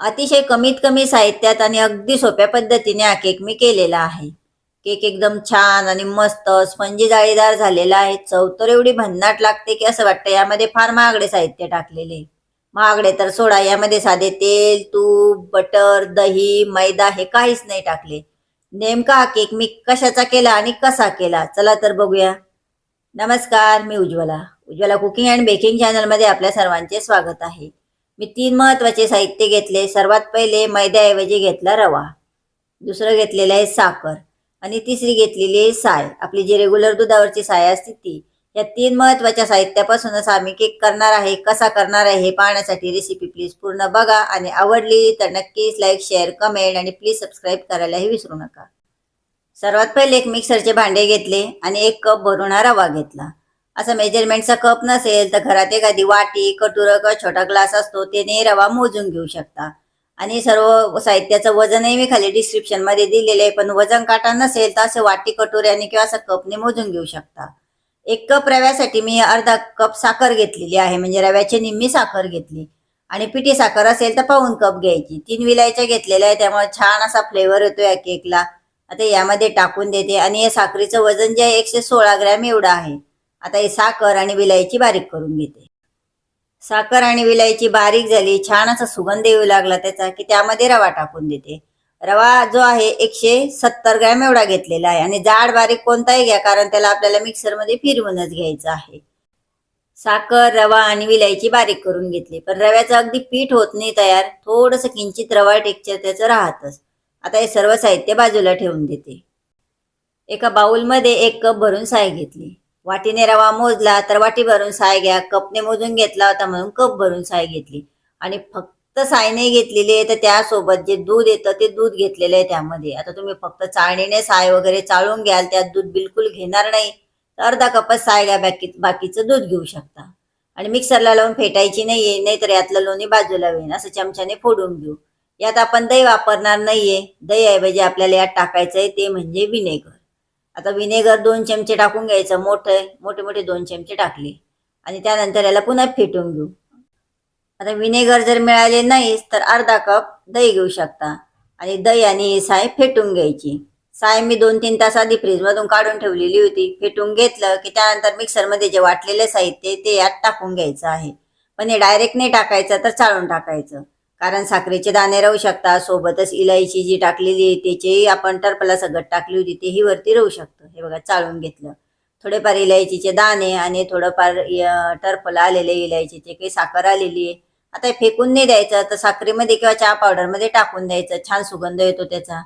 अतिशय कमीत कमी साहित्यात आणि अगदी सोप्या पद्धतीने हा केक मी केलेला आहे. केक एकदम छान आणि मस्त स्पंजी जाळीदार झालेला आहे. चव तर एवढी भन्नाट लागते की असं वाटतं यामध्ये फार महागडे साहित्य टाकलेले. महागडे तर सोडा यामध्ये साधे तेल तूप बटर दही मैदा हे काहीच नाही टाकले. नेमका हा केक मी कशाचा केला आणि कसा केला? चला तर बघूया. नमस्कार मी Ujjwala. Ujjwala cooking and baking चॅनलमध्ये आपल्या सर्वांचे स्वागत आहे. मी तीन महत्त्वाचे साहित्य घेतले. सर्वात पहिले मैद्याऐवजी घेतला रवा. दुसरं घेतलेलं आहे साखर. आणि तिसरी घेतलेली आहे साय. आपली जी रेग्युलर दुधावरची साय असते ती. या तीन महत्त्वाच्या साहित्यापासूनच आम्ही केक करणार आहे कसा करणार आहे हे पाहण्यासाठी रेसिपी प्लीज पूर्ण बघा. आणि आवडली तर नक्कीच लाईक शेअर कमेंट आणि प्लीज सबस्क्राईब करायलाही विसरू नका. सर्वात पहिले एक मिक्सरचे भांडे घेतले आणि एक कप भरून हा रवा घेतला. असं मेजरमेंटचा कप नसेल तर घरात एखादी वाटी कटुरं किंवा छोटा ग्लास असतो त्याने रवा मोजून घेऊ शकता. आणि सर्व साहित्याचं वजनही मी खाली डिस्क्रिप्शनमध्ये दिलेलं आहे पण वजन काटा नसेल तर असं वाटी कटोऱ्याने किंवा असं कपने मोजून घेऊ शकता. एक कप रव्यासाठी मी अर्धा कप साखर घेतलेली आहे म्हणजे रव्याची निम्मी साखर घेतली. आणि पिठी साखर असेल तर पाऊन कप घ्यायची. तीन विलायच्या घेतलेल्या आहे त्यामुळे छान असा फ्लेवर येतो या केकला आता यामध्ये टाकून देते. आणि या साखरेचं वजन जे आहे एकशे सोळा ग्रॅम एवढं आहे. आता ही साखर आणि विलायची बारीक करून घेते. साखर आणि विलायची बारीक झाली छान असा सुगंध येऊ लागला त्याचा की त्यामध्ये रवा टाकून देते. रवा जो आहे एकशे सत्तर ग्रॅम एवढा घेतलेला आहे आणि जाड बारीक कोणताही घ्या कारण त्याला आपल्याला मिक्सरमध्ये फिरवूनच घ्यायचं आहे. साखर रवा आणि विलायची बारीक करून घेतली. पण रव्याचं अगदी पीठ होत नाही तयार थोडंसं किंचित रवा टेक्चर त्याचं राहतच. आता हे सर्व साहित्य बाजूला ठेवून देते. एका बाउलमध्ये एक कप भरून साय घेतली. वाटीने रवा मोजला तर वाटी भरून साय घ्या. कपने मोजून घेतला होता म्हणून कप भरून साय घेतली. आणि फक्त सायने घेतलेली आहे तर त्यासोबत जे दूध येतं ते दूध घेतलेलं आहे त्यामध्ये. आता तुम्ही फक्त चाळणीने साय वगैरे चाळून घ्याल त्यात दूध बिलकुल घेणार नाही तर अर्धा कपच साय घ्या बाकी बाकीचं दूध घेऊ शकता. आणि मिक्सरला लावून फेटायची नाहीये नाहीतर यातलं लोणी बाजूला होईल असं चमच्याने फोडून घेऊ. यात आपण दही वापरणार नाहीये. दही ऐवजी आपल्याला यात टाकायचं आहे ते म्हणजे विनेगर. आता विनेगर दोन चमचे टाकून घ्यायचं मोठे मोठे मोठे दोन चमचे टाकले. आणि त्यानंतर याला पुन्हा फेटून घेऊ. आता विनेगर जर मिळाले नाहीच तर अर्धा कप दही घेऊ शकता. आणि दही आणि ही साय फेटून घ्यायची. साय मी दोन तीन तास आधी फ्रीजमधून काढून ठेवलेली होती. फेटून घेतलं की त्यानंतर मिक्सरमध्ये जे वाटलेले साहित्य ते यात टाकून घ्यायचं आहे. पण हे डायरेक्ट नाही टाकायचं तर चाळून टाकायचं. कारण साखरेचे दाणे राहू शकतात सोबतच इलायची जी टाकलेली आहे त्याचीही आपण टरपला सगळं टाकली होती तेही वरती राहू शकतं. हे बघा चाळून घेतलं. थोडेफार इलायचीचे दाणे आणि थोडंफार टरफला आलेले इलायचीचे काही साखर आलेली आहे. आता हे फेकून नाही द्यायचं तर साखरेमध्ये किंवा चहा पावडरमध्ये टाकून द्यायचं. छान सुगंध येतो त्याचा.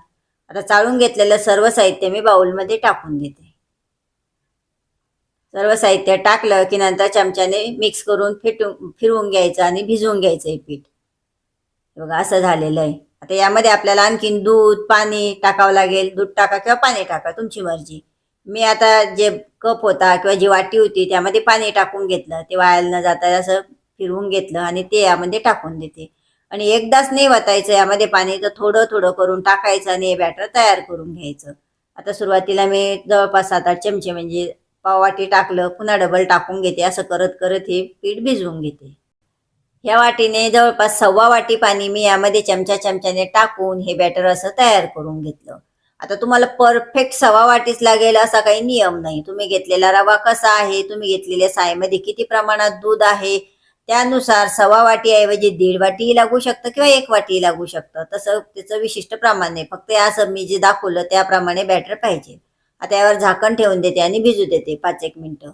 आता चाळून घेतलेलं सर्व साहित्य मी बाउलमध्ये टाकून देते. सर्व साहित्य टाकलं की नंतर चमच्याने मिक्स करून फिटून फिरवून घ्यायचं आणि भिजवून घ्यायचं हे पीठ. हे बघा असं झालेलं आहे. आता यामध्ये आपल्याला आणखीन दूध पाणी टाकावं लागेल. दूध टाका किंवा पाणी टाका तुमची मर्जी. मी आता जे कप होता किंवा जी वाटी होती त्यामध्ये पाणी टाकून घेतलं. ते वायाला न जाता असं फिरवून घेतलं आणि ते यामध्ये टाकून देते. आणि एकदाच नाही वतायचं यामध्ये पाणी तर थोडं थोडं करून टाकायचं आणि हे बॅटर तयार करून घ्यायचं. आता सुरुवातीला मी जवळपास सात आठ चमचे म्हणजे पाववाटी टाकलं पुन्हा डबल टाकून घेते. असं करत करत हे पीठ भिजवून घेते. ह्या वाटीने जवळपास सव्वा वाटी पाणी मी यामध्ये चमचा चमच्याने टाकून हे बॅटर असं तयार करून घेतलं. आता तुम्हाला परफेक्ट सव्वा वाटीच लागेल असा काही नियम नाही. तुम्ही घेतलेला रवा कसा आहे? तुम्ही घेतलेल्या सायमध्ये किती प्रमाणात दूध आहे? त्यानुसार सव्वा वाटी ऐवजी दीड वाटीही लागू शकतं किंवा एक वाटी लागू शकतं. तसं त्याचं विशिष्ट प्रमाण नाही फक्त असं मी जे दाखवलं त्याप्रमाणे बॅटर पाहिजे. आता यावर झाकण ठेवून देते आणि भिजू देते पाच एक मिनिटं.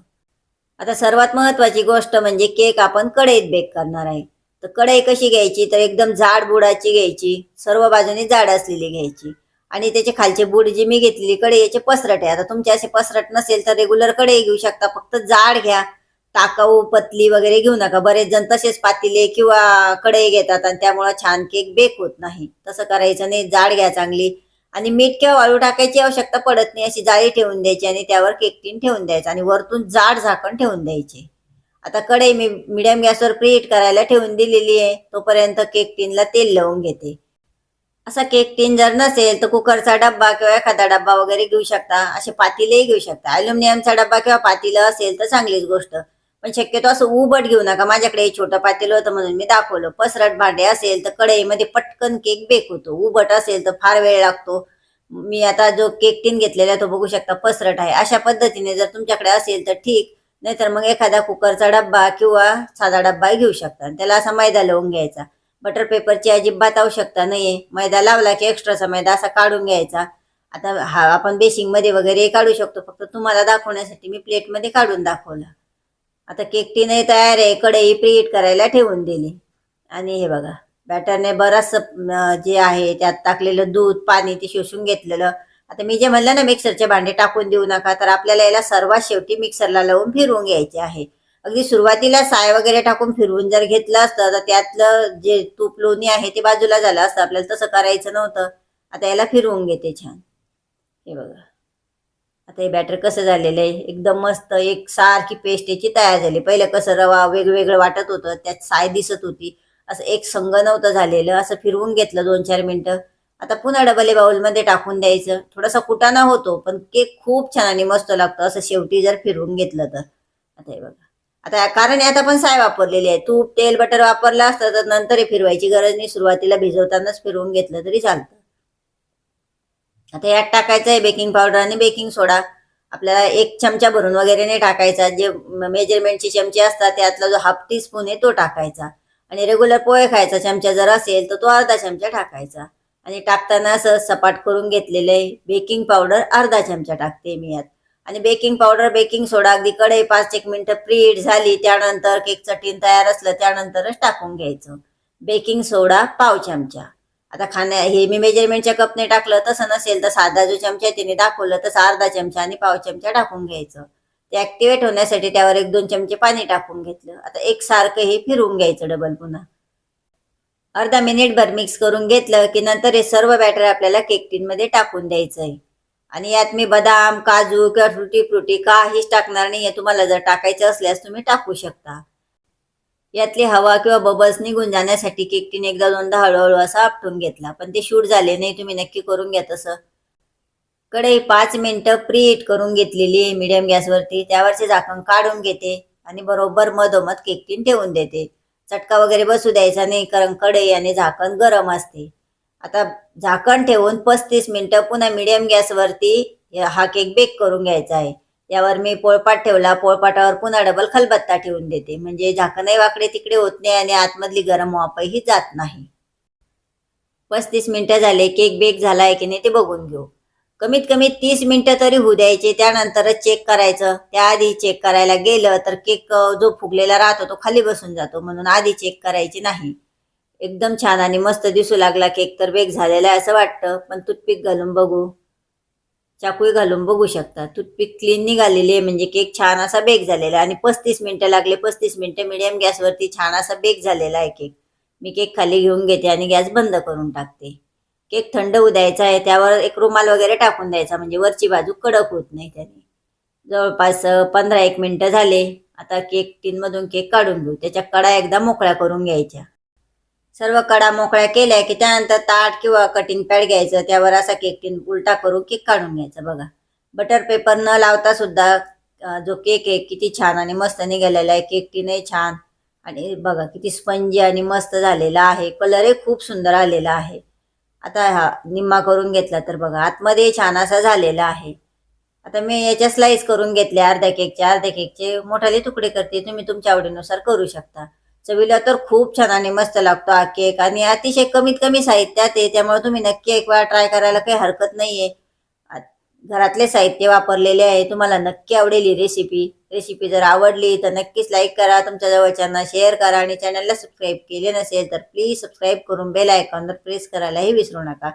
आता सर्वात महत्वाची गोष्ट म्हणजे केक आपण कढईत बेक करणार आहे. तर कढई कशी घ्यायची? तर एकदम जाड बुडाची घ्यायची सर्व बाजूने जाड असलेली घ्यायची. आणि त्याचे खालचे बुड जी मी घेतलेली कढई याचे पसरट आहे. आता तुमचे असे पसरट नसेल तर रेग्युलर कढई घेऊ शकता. फक्त जाड घ्या. टाकाऊ पतली वगैरे घेऊ नका. बरेच जण तसेच पातीले किंवा कढई घेतात आणि त्यामुळं छान केक बेक होत नाही. तसं करायचं नाही. जाड घ्या चांगली. आणि मीठ किंवा वाळू टाकायची आवश्यकता पडत नाही. अशी जाळी ठेवून द्यायची आणि त्यावर केक टीन ठेवून द्यायचं आणि वरतून जाड झाकण ठेवून द्यायचे. आता कढई मी मिडियम गॅसवर प्रीहीट करायला ठेवून दिलेली आहे. तोपर्यंत केक टीनला तेल लावून घेते. असा केक टीन जर नसेल तर कुकरचा डब्बा किंवा एखादा डब्बा वगैरे घेऊ शकता. असे पातीलेही घेऊ शकता. अल्युमिनियमचा डब्बा किंवा पातीलं असेल तर चांगलीच गोष्ट. पण शक्यतो असं उबट घेऊ नका. माझ्याकडे छोटं पातेलं होतं म्हणून मी दाखवलं. पसरट भांडे असेल तर कढईमध्ये पटकन केक बेक होतो. उबट असेल तर फार वेळ लागतो. मी आता जो केक टीन घेतलेला आहे तो बघू शकता पसरट आहे. अशा पद्धतीने जर तुमच्याकडे असेल तर ठीक. नाहीतर मग एखादा कुकरचा डब्बा किंवा साधा डब्बा घेऊ शकता. आणि त्याला असा मैदा लावून घ्यायचा. बटर पेपरची अजिबात आवश्यकता नाहीये. मैदा लावला की एक्स्ट्राचा मैदा असा काढून घ्यायचा. आता हा आपण बेसिंगमध्ये वगैरे काढू शकतो. फक्त तुम्हाला दाखवण्यासाठी मी प्लेटमध्ये काढून दाखवलं. आता केक तयार आहे कढई प्रीट करायला ठेवून दिली. आणि हे बघा बॅटरने बरंचसं जे आहे त्यात टाकलेलं दूध पाणी ते शोषून घेतलेलं. आता मी जे म्हणलं ना मिक्सरचे भांडे टाकून देऊ नका तर आपल्याला याला सर्वात शेवटी मिक्सरला लावून फिरवून घ्यायचे आहे. अगदी सुरुवातीला साय वगैरे टाकून फिरवून जर घेतलं असतं तर त्यातलं जे तूप लोणी आहे ते बाजूला झालं असतं. आपल्याला तसं करायचं नव्हतं. आता याला फिरवून घेते छान. हे बघा. आता हे बॅटर कसं झालेलं आहे? एकदम मस्त एक सारखी पेस्ट याची तयार झाली. पहिलं कसं रवा वेगवेगळं वाटत होतं त्यात साय दिसत होती. असं एक संग नव्हतं झालेलं. असं फिरवून घेतलं दोन चार मिनटं. आता पुन्हा डबले बाउलमध्ये टाकून द्यायचं. थोडासा कुटाणा होतो पण केक खूप छान आणि मस्त लागतो. असं शेवटी जर फिरवून घेतलं तर. आता हे बघा. आता कारण यात आपण साय वापरलेली आहे. तूप तेल बटर वापरलं असतं तर नंतर हे फिरवायची गरज नाही. सुरुवातीला भिजवतानाच फिरवून घेतलं तरी चालतं. आता यात टाकायचं आहे बेकिंग पावडर आणि बेकिंग सोडा आपल्याला एक चमचा भरून वगैरे नाही टाकायचा. जे मेजरमेंटचे चमचे असतात त्यातला जो हाफ टी स्पून आहे तो टाकायचा. आणि रेग्युलर पोहे खायचा. चमचा जर असेल तर तो अर्धा चमचा टाकायचा. आणि टाकताना असं सपाट करून घेतलेलं आहे बेकिंग पावडर अर्धा चमचा टाकते मी यात. आणि बेकिंग पावडर बेकिंग सोडा अगदी कढई पाच एक मिनिटं प्रीट झाली त्यानंतर केकचं टीन तयार असलं त्यानंतरच टाकून घ्यायचं. बेकिंग सोडा पाव चमचा. आता खाण्या हे मी मेजरमेंटच्या कपने टाकलं तसं नसेल तर साधा जो चमचा आहे तिने दाखवलं तसं अर्धा चमचा आणि पाव चमचा टाकून घ्यायचं. ते ऍक्टिव्हेट होण्यासाठी त्यावर एक दोन चमचे पाणी टाकून घेतलं. आता एक सारखं हे फिरवून घ्यायचं डबल पुन्हा. अर्धा मिनिटभर मिक्स करून घेतलं की नंतर हे सर्व बॅटर आपल्याला केक टीनमध्ये टाकून द्यायचं आहे आणि यात मी बदाम काजू किंवा फ्रुटी फ्रुटी काहीच टाकणार नाही तुम्हाला जर टाकायचं असल्यास तुम्ही टाकू शकता. यातली हवा किंवा बबल्स निघून जाण्यासाठी केकटीने एकदा दोनदा हळूहळू असा आपटून घेतला. पण ते शूट झाले नाही तुम्ही नक्की करून घ्या तसं. कढई पाच मिनिटं प्रीट करून घेतलेली आहे मीडियम गॅसवरती त्यावरचे झाकण काढून घेते आणि बरोबर मधोमध केकटीन ठेवून देते. चटका वगैरे बसू द्यायचा नाही कारण कढई आणि झाकण गरम असते. आता झाकण ठेवून पस्तीस मिनिटं पुन्हा मीडियम गॅसवरती हा केक बेक करून घ्यायचा आहे. यावर मी पोळपाट ठेवला पोळपाटावर पुन्हा डबल खलबत्ता ठेवून देते. म्हणजे झाकणही वाकडे तिकडे होत नाही आणि आतमधली गरम वापही जात नाही. पस्तीस मिनिटं झाले केक बेक झाला आहे की नाही ते बघून घेऊ. कमीत कमी तीस मिनिटं तरी होऊ द्यायचे त्यानंतरच चेक करायचं. त्याआधी चेक करायला गेलं तर केक जो फुगलेला राहतो तो खाली बसून जातो म्हणून आधी चेक करायची नाही. एकदम छान आणि मस्त दिसू लागला केक तर बेक झालेला आहे असं वाटतं. पण टूथपिक घालून बघू. चाकूही घालून बघू शकता. टूथपिक क्लीन निघालेली आहे म्हणजे केक छान असा बेक झालेला आहे. आणि पस्तीस मिनटं लागले पस्तीस मिनटं मिडियम गॅसवरती छान असा बेक झालेला आहे केक मी केक खाली घेऊन घेते आणि गॅस बंद करून टाकते. केक थंड होऊ द्यायचा आहे त्यावर एक रुमाल वगैरे टाकून द्यायचा म्हणजे वरची बाजू कडक होत नाही त्याने. जवळपास पंधरा एक मिनटं झाले. आता केक टीनमधून केक काढून घेऊ. त्याच्या कडा एकदा मोकळ्या करून घ्यायच्या. सर्व कडा मोकळ्या केल्या की त्यानंतर ताट किंवा कटिंग पॅड घ्यायचं. त्यावर असा केक टिन उलटा करून केक काढून घ्यायचा बघा. बटर पेपर न लावता सुद्धा जो केक आहे किती छान आणि मस्त निघालेला आहे. केक टिनही छान आणि बघा किती स्पंजी आणि मस्त झालेला आहे. कलरही खूप सुंदर आलेला आहे. आता हा निम्मा करून घेतला तर बघा आतमध्ये छान असा झालेला आहे. आता मी याच्या स्लाईस करून घेतले अर्ध्या केकचे अर्ध्या केकचे मोठाले तुकडे करते. तुम्ही तुमच्या आवडीनुसार करू शकता. चवीला तर खूप छान आणि मस्त लागतो हा केक. आणि अतिशय कमीत कमी साहित्यात आहे त्यामुळे तुम्ही नक्की एक वेळा ट्राय करायला काही हरकत नाहीये. घरातले साहित्य वापरलेले आहे तुम्हाला नक्की आवडेल ही रेसिपी रेसिपी जर आवडली तर नक्कीच लाईक करा तुमच्या जवळच्यांना शेअर करा आणि चॅनलला सबस्क्राईब केले नसेल तर प्लीज सबस्क्राईब करून बेल आयकॉनवर प्रेस करायलाही विसरू नका.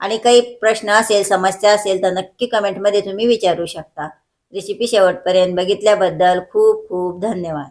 आणि काही प्रश्न असेल समस्या असेल तर नक्की कमेंटमध्ये तुम्ही विचारू शकता. रेसिपी शेवटपर्यंत बघितल्याबद्दल खूप खूप धन्यवाद.